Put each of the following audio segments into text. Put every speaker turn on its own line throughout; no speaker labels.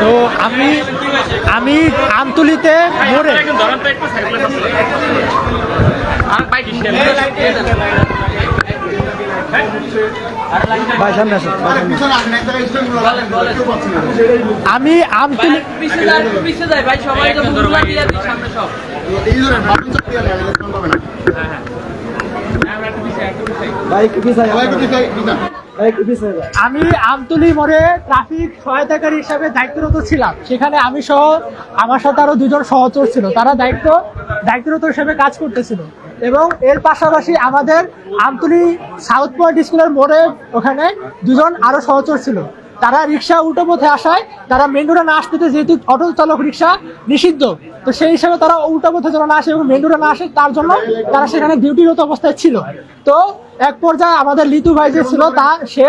তো আমি আমি আমতুলিতে মোড়ে আমি আমতুলি
ভাই সবাই
আমি আমতলি মোড়ে ট্রাফিক সহায়তাকারী হিসাবে দায়িত্বরত ছিলাম। সেখানে আমি সহ আমার সাথে আরও দুজন সহচর ছিল। তারা দায়িত্ব, দায়িত্বরত হিসাবে কাজ করতেছিল। এবং এর পাশাপাশি আমাদের আমতলি সাউথ পয়েন্ট স্কুলের মোড়ে ওখানে দুজন আরও সহচর ছিল। তারা রিক্সা উল্টো পথে আসায় তারা মেন রোডে না আসতে যেহেতু অটো চালক রিক্সা নিষিদ্ধ, তো সেই হিসাবে তারা উল্টো পথে যেন না আসে এবং মেন রোডে না আসে, তার জন্য তারা সেখানে ডিউটিরত অবস্থায় ছিল। তো এক পর্যায়ে আমাদের লিতু ভাই যে ছিল, তা সে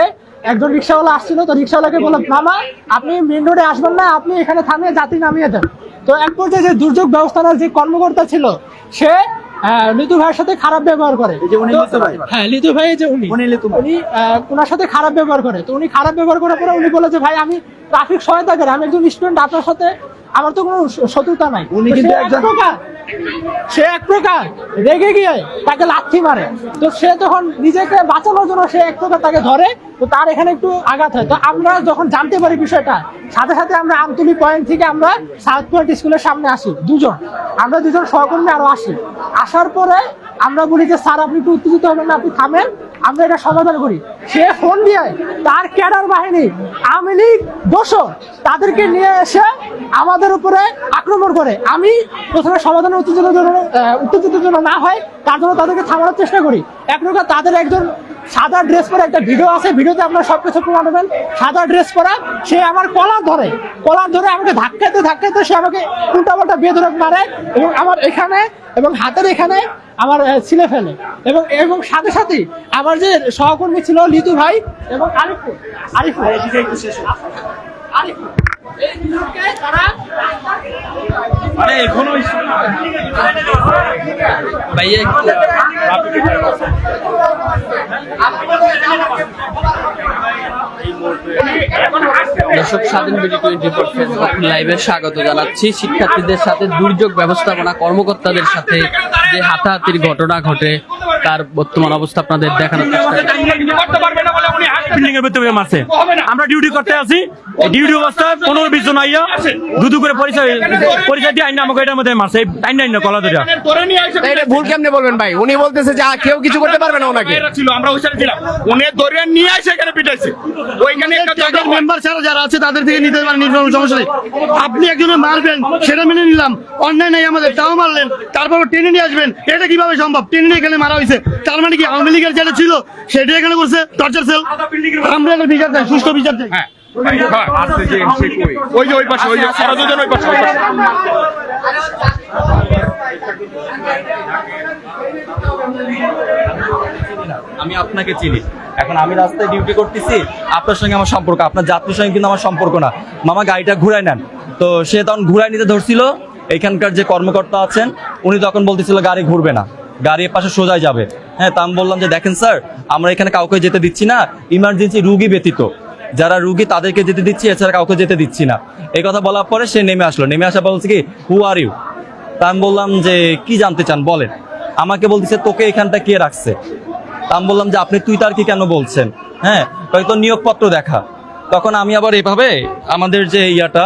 একজন রিক্সাওয়ালা আসছিল, তো রিক্সাওয়ালাকে বলল, মামা, আপনি মেন রোডে আসবেন না, আপনি এখানে থামিয়ে যাত্রী নামিয়ে দেন। তো এক পর্যায়ে যে দুর্যোগ ব্যবস্থাপনার যে কর্মকর্তা ছিল, সে আহ, লিটু ভাইয়ের সাথে খারাপ ব্যবহার করে। হ্যাঁ লিতু ভাই যে উনি। উনি ওনার সাথে খারাপ ব্যবহার করে। তো উনি খারাপ ব্যবহার করার পরে উনি বলে যে ভাই আমি ট্রাফিক সহায়তা করে আমি একজন স্টুডেন্ট আপনার সাথে আমার তো কোনো শত্রুতা নাই।
উনি কিন্তু একজন-
সে এক প্রকার রেগে গিয়ে তাকে লাথি মারে। তো সে তখন নিজেকে বাঁচানোর জন্য সে এক প্রকার তাকে ধরে তো তার এখানে একটু আঘাত হয়। তো আমরা যখন জানতে পারি বিষয়টা সাথে সাথে আমরা আমতুলি পয়েন্ট থেকে আমরা সাউথ পয়েন্ট স্কুলের সামনে আসি দুজন। আমরা দুজন সহকর্মী আরও আসি। আসার পরে আমরা বলি যে স্যার আপনি একটু উত্তেজিত হবেন না আপনি থামেন। আমরা এটা সমাধান করি। সে ফোন দিয়ে তার ক্যাডার বাহিনী, আওয়ামী লীগ, দোষর, তাদেরকে নিয়ে এসে আমাদের উপরে আক্রমণ করে। আমি প্রথমে সমাধানের উত্তেজিত জন্য উত্তেজিত জন্য না হয়, তার জন্য তাদেরকে থামানোর চেষ্টা করি। এক তাদের একজন সাদা ড্রেস পরে একটা ভিডিও আছে ভিডিওতে আপনারা সবকিছু প্রমাণ পাবেন। সাদা ড্রেস পরা, সে আমার কলার ধরে। কলার ধরে আমাকে ধাক্কাতে ধাক্কাতে সে আমাকে উল্টা পাল্টা বেধরক মারে এবং আমার এখানে এবং হাতের এখানে আমার ছিলে ফেলে। এবং এবং সাথে সাথে আমার যে সহকর্মী ছিল লিতু ভাই এবং আরিফুল। আরিফুল। আরিফুল। দুজনকে
ভাইয়া একটু দর্শক, স্বাধীন বিডি টোয়েন্টি ফোর ফেসবুক লাইভে স্বাগত জানাচ্ছি। শিক্ষার্থীদের সাথে দুর্যোগ ব্যবস্থাপনা কর্মকর্তাদের সাথে যে হাতাহাতির ঘটনা ঘটে, তার বর্তমান অবস্থা আপনাদের দেখানোর চেষ্টা
বিল্ডিং এর ভিতরে মারছে আমরা ডিউটি করতে আছি। ডিউটি অবস্থায় পনেরো বিশ জন আইয়া দুদু করে পরিচয় পরিচয় দিয়ে আইনা আমাকে এটার মধ্যে মারছে। আইনা আইনা কলা ধরে
ভুল কেমনে বলবেন ভাই? উনি বলতেছে যে কেউ কিছু করতে পারবে না ওনাকে।
ছিল আমরা ওইখানে ছিলাম। উনি ধরে নিয়ে আসে এখানে পিটাইছে। ওইখানে একটা
মেম্বার ছাড়া যারা আছে তাদের থেকে নিতে পারেন নির্বাচন সমস্যা নেই। আপনি একজনে মারবেন সেটা মেনে নিলাম। অন্যায় নাই আমাদের তাও মারলেন। তারপর টেনে নিয়ে আসবেন। এটা কীভাবে সম্ভব? টেনে নিয়ে এখানে মারা হয়েছে। তার মানে কি আওয়ামী লীগের যেটা ছিল সেটা এখানে করছে টর্চার সেল বিচার সুষ্ঠু বিচার
হ্যাঁ। ওই যে ওই পাশে, ওই যে ওই পাশে ওই পাশে।
আমি আপনাকে চিনি। এখন আমি রাস্তায় ডিউটি করতেছি, আপনার সঙ্গে আমার সম্পর্ক, আপনার যাত্রীর সঙ্গে কিন্তু আমার সম্পর্ক না। মামা গাড়িটা ঘুরাই নেন। তো সে তখন ঘুরাই নিতে ধরছিল, এখানকার যে কর্মকর্তা আছেন, উনি তখন বলতেছিল গাড়ি ঘুরবে না। গাড়ি এর পাশে সোজাই যাবে। হ্যাঁ তা আমি বললাম যে দেখেন স্যার আমরা এখানে কাউকে যেতে দিচ্ছি না। ইমার্জেন্সি রুগী ব্যতীত। যারা রুগী তাদেরকে যেতে দিচ্ছি এছাড়া কাউকে যেতে দিচ্ছি না। এই কথা বলার পরে সে নেমে আসলো। নেমে আসা বলছে কি হু আর ইউ তা আমি বললাম যে কি জানতে চান বলেন। আমাকে বলতেছে তোকে এখানটা কে রাখছে? তা আমি বললাম যে আপনি তুই তার কি কেন বলছেন? হ্যাঁ হয়তো নিয়োগপত্র দেখা। তখন আমি আবার এভাবে আমাদের যে ইয়াটা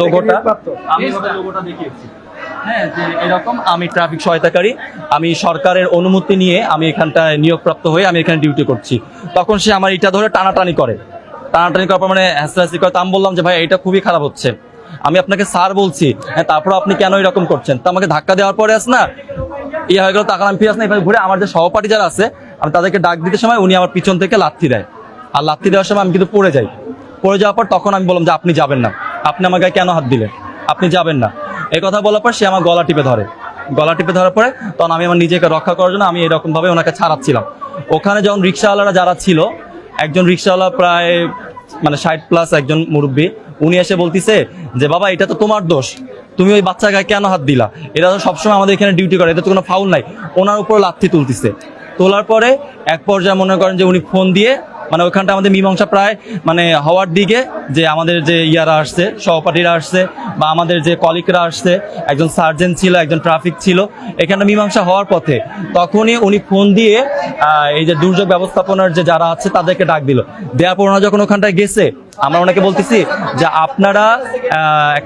লোগোটা আমি লোগোটা দেখিয়েছি। হ্যাঁ এরকম আমি ট্রাফিক সহায়তাকারী, আমি সরকারের অনুমতি নিয়ে আমি এখানটায় নিয়োগপ্রাপ্ত হয়ে আমি এখানে ডিউটি করছি। তখন সে আমার এটা ধরে টানাটানি করে। টানাটানি করার পর মানে হাসাহাসি করে আমি বললাম যে, ভাই এটা খুবই খারাপ হচ্ছে। আমি আপনাকে স্যার বলছি হ্যাঁ তারপর আপনি কেন এরকম করছেন? তো আমাকে ধাক্কা দেওয়ার পরে আস না ইয়ে হয়ে গেল তখন আমি ফিরে আসলাম এবার ঘুরে আমার যে সহপাঠী যারা আছে, আমি তাদেরকে ডাক দিতে সময় উনি আমার পিছন থেকে লাথি দেয়। আর লাথি দেওয়ার সময় আমি কিন্তু পড়ে যাই। পড়ে যাওয়ার পর তখন আমি বললাম যে, আপনি যাবেন না। আপনি আমার গায়ে কেন হাত দিলেন? আপনি যাবেন না। এই কথা বলার পর সে আমার গলা টিপে ধরে। গলা টিপে ধরার পরে তখন আমি আমার নিজেকে রক্ষা করার জন্য আমি এরকম ভাবে ওনাকে ছাড়াচ্ছিলাম। ওখানে যখন রিক্সাওয়ালারা যারা ছিল, একজন রিক্সাওয়ালা প্রায় মানে ষাট প্লাস একজন মুরব্বী, উনি এসে বলতিছে যে, বাবা, এটা তো তোমার দোষ। তুমি ওই বাচ্চা গায়ে কেন হাত দিলা? এটা তো সবসময় আমাদের এখানে ডিউটি করে এটা তো কোনো ফাউল নাই। ওনার উপর লাথি তুলতিছে। তোলার পরে এক পর্যায়ে মনে করেন যে উনি ফোন দিয়ে মানে ওখানটা আমাদের মীমাংসা প্রায় মানে হওয়ার দিকে যে আমাদের যে ইয়ারা আসছে, সহপাঠীরা আসছে বা আমাদের যে কলিগরা আসছে, একজন সার্জেন্ট ছিল, একজন ট্রাফিক ছিল এখানটা মীমাংসা হওয়ার পথে তখনই উনি ফোন দিয়ে এই যে দুর্যোগ ব্যবস্থাপনার যে যারা আছে তাদেরকে ডাক দিল। দেওয়ার পর ওনারা যখন ওখানটায় গেছে, আমরা ওনাকে বলতেছি যে আপনারা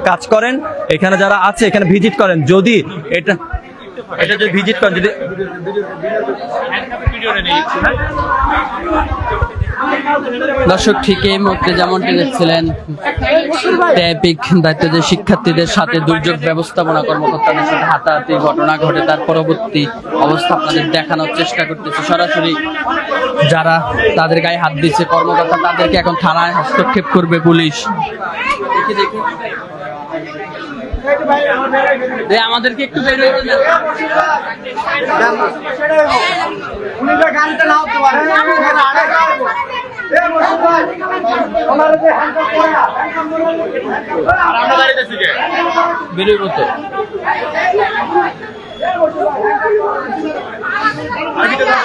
কাজ করেন, এখানে যারা আছে এখানে ভিজিট করেন, যদি এটা এটা যদি ভিজিট করেন, যদি
দর্শক ঠিক এই মুহূর্তে যেমনটি দেখছিলেন ট্যাপিক দায়িত্ব যে শিক্ষার্থীদের সাথে দুর্যোগ ব্যবস্থাপনা কর্মকর্তাদের সাথে হাতাহাতি ঘটনা ঘটে, তার পরবর্তী অবস্থা আপনাদের দেখানোর চেষ্টা করতেছে। সরাসরি যারা তাদের গায়ে হাত দিচ্ছে কর্মকর্তা, তাদেরকে এখন থানায় হস্তক্ষেপ করবে পুলিশ। আমাদেরকে একটু বের হইতে দেন। বেরোইব তো বিক্রি
তার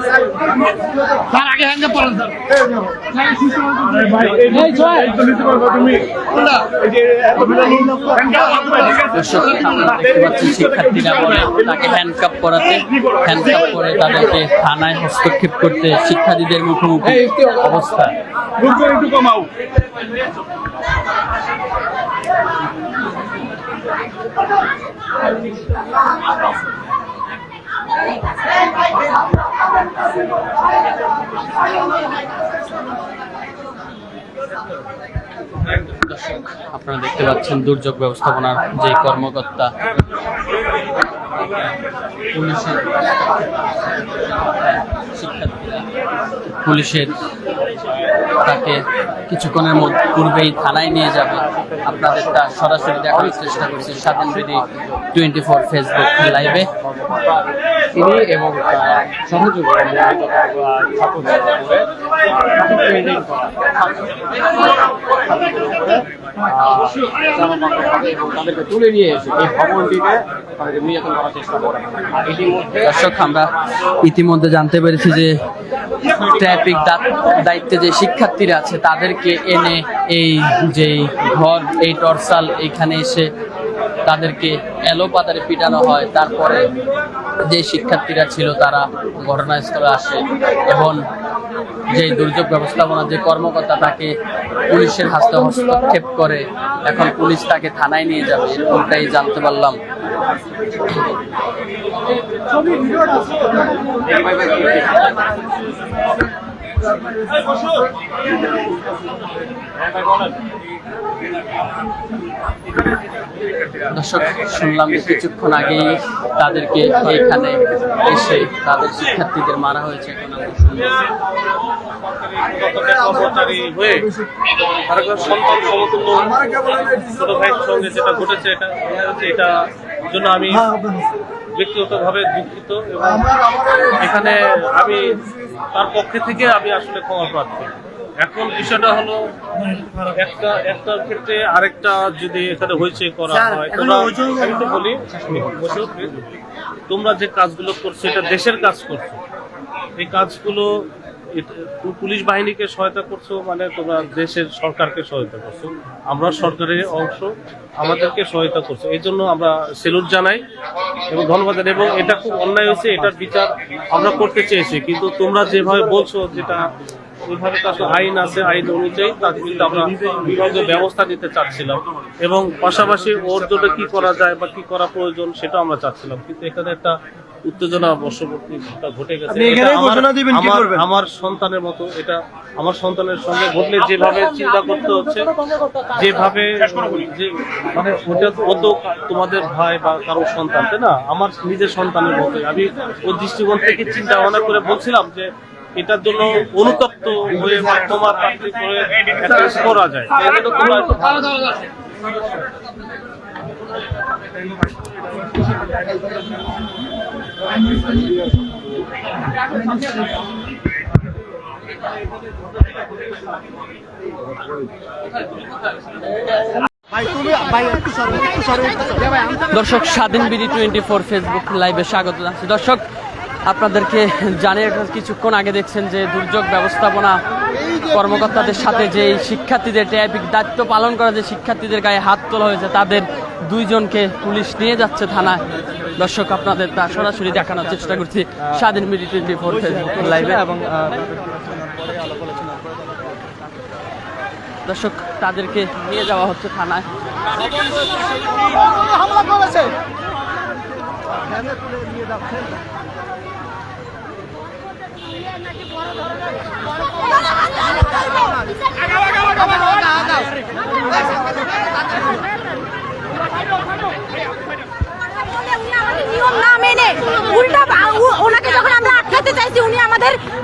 স্যার
পাচ্ছেন শিক্ষার্থীরা তাকে হ্যান্ডকাপ করাতে হ্যান্ডকাপ করে তাদেরকে থানায় হস্তক্ষেপ করতে শিক্ষার্থীদের মুখোমুখি অবস্থা দর্শক, আপনারা দেখতে পাচ্ছেন দুর্যোগ ব্যবস্থাপনার যে কর্মকর্তা, পুলিশের পুলিশের তাকে কিছুক্ষণের মধ্যে পূর্বেই থানায় নিয়ে যাবে। আপনাদের তা সরাসরি দেখানোর চেষ্টা করছি। স্বাধীন বিধি টোয়েন্টি ফোর ফেসবুক লাইভে।
তিনি এবং তার সহযোগী তুলে নিয়ে এসে এই
দর্শক, আমরা ইতিমধ্যে জানতে পেরেছি যে ট্রাফিক দায়িত্বে যে শিক্ষার্থীরা আছে, তাদেরকে এনে এই যে ঘর, এই টর্সাল এখানে এসে তাদেরকে এলো পাতারে পিটানো হয়। তারপরে যে শিক্ষার্থীরা ছিল তারা ঘটনাস্থলে আসে এবং যে দুর্যোগ ব্যবস্থাপনা, যে কর্মকর্তা তাকে পুলিশের হাতে হস্তক্ষেপ করে, এখন পুলিশ তাকে থানায় নিয়ে যাবে। এরকমটাই জানতে পারলাম। দর্শক শুনলাম যে কিছুক্ষণ আগেই তাদেরকে এখানে এসে তাদের শিক্ষার্থীদের মারা হয়েছে এখন
কর্মচারী হয়ে আরেকবার সন্তান সমতুল্য ছোট ভাইয়ের সঙ্গে যেটা ঘটেছে এটা এটা জন্য আমি ব্যক্তিগতভাবে দুঃখিত এবং এখানে আমি তার পক্ষে থেকে আমি আসলে ক্ষমা প্রার্থী। এখন বিষয়টা হলো একটা একটা ক্ষেত্রে আরেকটা যদি এখানে হয়েছে করা হয় তোমরা আমি তো বলি তোমরা যে কাজগুলো করছ এটা দেশের কাজ করছ। এই কাজগুলো পুলিশ বাহিনীকে সহায়তা করছ মানে তোমরা দেশের সরকারকে সহায়তা করছ। আমরা সরকারের অংশ আমাদেরকে সহায়তা করছ। এই জন্য আমরা সেলুট জানাই এবং ধন্যবাদ জানাই। এবং এটা খুব অন্যায় হয়েছে এটার বিচার আমরা করতে চেয়েছি। কিন্তু তোমরা যেভাবে বলছো যেটা ওইভাবে তো আসলে আইন আছে আইন অনুযায়ী তার কিন্তু আমরা বিভাগীয় ব্যবস্থা নিতে চাচ্ছিলাম। এবং পাশাপাশি ওর জন্য কি করা যায় বা কি করা প্রয়োজন সেটা আমরা চাচ্ছিলাম। কিন্তু এখানে একটা উত্তেজনা বর্ষবর্তীটা ঘটে গেছে। আমার- সন্তানের মতো এটা আমার সন্তানের সঙ্গে ঘটলে যেভাবে চিন্তা করতে হচ্ছে যেভাবে মানে ওটা ও তো তোমাদের ভাই বা কারও সন্তান তাই না? আমার নিজের সন্তানের মতোই। আমি ওর দৃষ্টিকোণ থেকে চিন্তা ভাবনা করে বলছিলাম যে এটার জন্য অনুতপ্ত হয়ে তোমার করে যায়।
দর্শক, স্বাধীন বিডি টোয়েন্টি ফোর ফেসবুক লাইভে স্বাগত জানাচ্ছি। দর্শক আপনাদেরকে জানিয়ে কিছুক্ষণ আগে দেখছেন যে দুর্যোগ ব্যবস্থাপনা কর্মকর্তাদের সাথে যে শিক্ষার্থীদের ট্রাফিক দায়িত্ব পালন করা যে শিক্ষার্থীদের গায়ে হাত তোলা হয়েছে তাদের দুইজনকে পুলিশ নিয়ে যাচ্ছে থানায়। দর্শক আপনাদের তা সরাসরি দেখানোর চেষ্টা করছি স্বাধীন বিডি টোয়েন্টি ফোর ফেসবুক লাইভে। এবং দর্শক তাদেরকে নিয়ে যাওয়া হচ্ছে থানায়।
হামলা করেছে।
আমাদের নিয়ম না মেনে উল্টা বা- উ- ওনাকে যখন আমরা আটকাতে চাইছি উনি আমাদের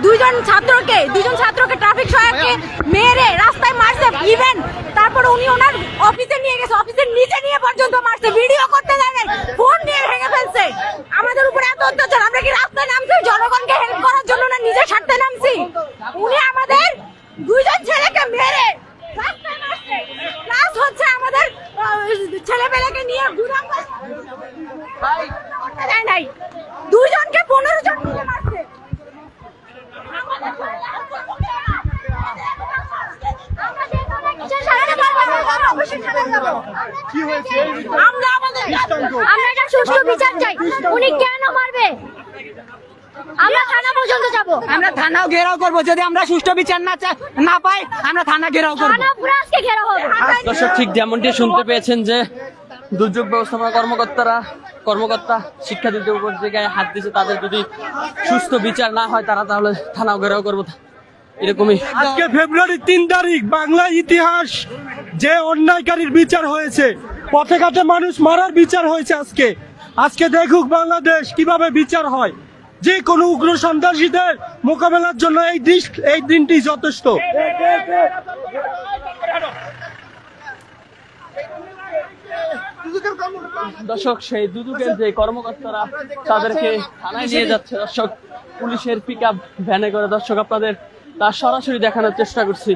দুইজন ছাত্রকে দুইজন ছাত্রকে ট্রাফিক সহায়ককে মেরে রাস্তায় মারছে ইভেন তারপরে উনি ওনার অফিসে নিয়ে গেছে অফিসের নিচে নিয়ে পর্যন্ত মারছে ভিডিও করতে দেয় নাই ফোন নিয়ে ভেঙে ফেলছে আমাদের উপরে এত অত্যাচার আমরা কি রাস্তায় নামছি জনগণকে হেল্প করার জন্য না নিজের স্বার্থে নামছি উনি আমাদের দুইজন ছেলেকে মেরে রাস্তায় মারছে প্লাস হচ্ছে আমাদের ছেলে পেলেকে নিয়ে গুদাম করতে দেয় নাই দুইজনকে পনেরো জন মিলে মারছে আমাদের ছেলেরা আমরা যে কোনো কিছু সারাতে পারব না, আমরা অবশ্যই আমরা আমাদের আমরা এটা সুষ্ঠু বিচার চাই। উনি কেন মারবে? আমরা থানা পর্যন্ত যাব।
আমরা থানাও ঘেরাও করব। যদি আমরা সুষ্ঠু বিচার না না পাই আমরা থানা ঘেরাও করব।
থানা পুরো আজকে ঘেরা হবে।
দর্শক ঠিক যেমনটি শুনতে পেয়েছেন যে দুর্যোগ ব্যবস্থাপনা কর্মকর্তারা কর্মকর্তা শিক্ষার্থীদের উপর যে গায়ে হাত দিয়েছে তাদের যদি সুস্থ বিচার না হয় তারা তাহলে থানাও ঘেরাও করব। এরকমই।
আজকে ফেব্রুয়ারি তিন তারিখ বাংলা ইতিহাস যে অন্যায়কারীর বিচার হয়েছে পথে ঘাটে মানুষ মারার বিচার হয়েছে আজকে। আজকে দেখুক বাংলাদেশ কীভাবে বিচার হয়। যে কোনো উগ্র সন্ত্রাসীদের মোকাবেলার জন্য এই এই দিনটি যথেষ্ট।
দর্শক সেই দুদুকের যে কর্মকর্তারা তাদেরকে থানায় নিয়ে যাচ্ছে। দর্শক পুলিশের পিক আপ ভ্যানে করে। দর্শক আপনাদের তা সরাসরি দেখানোর চেষ্টা করছি।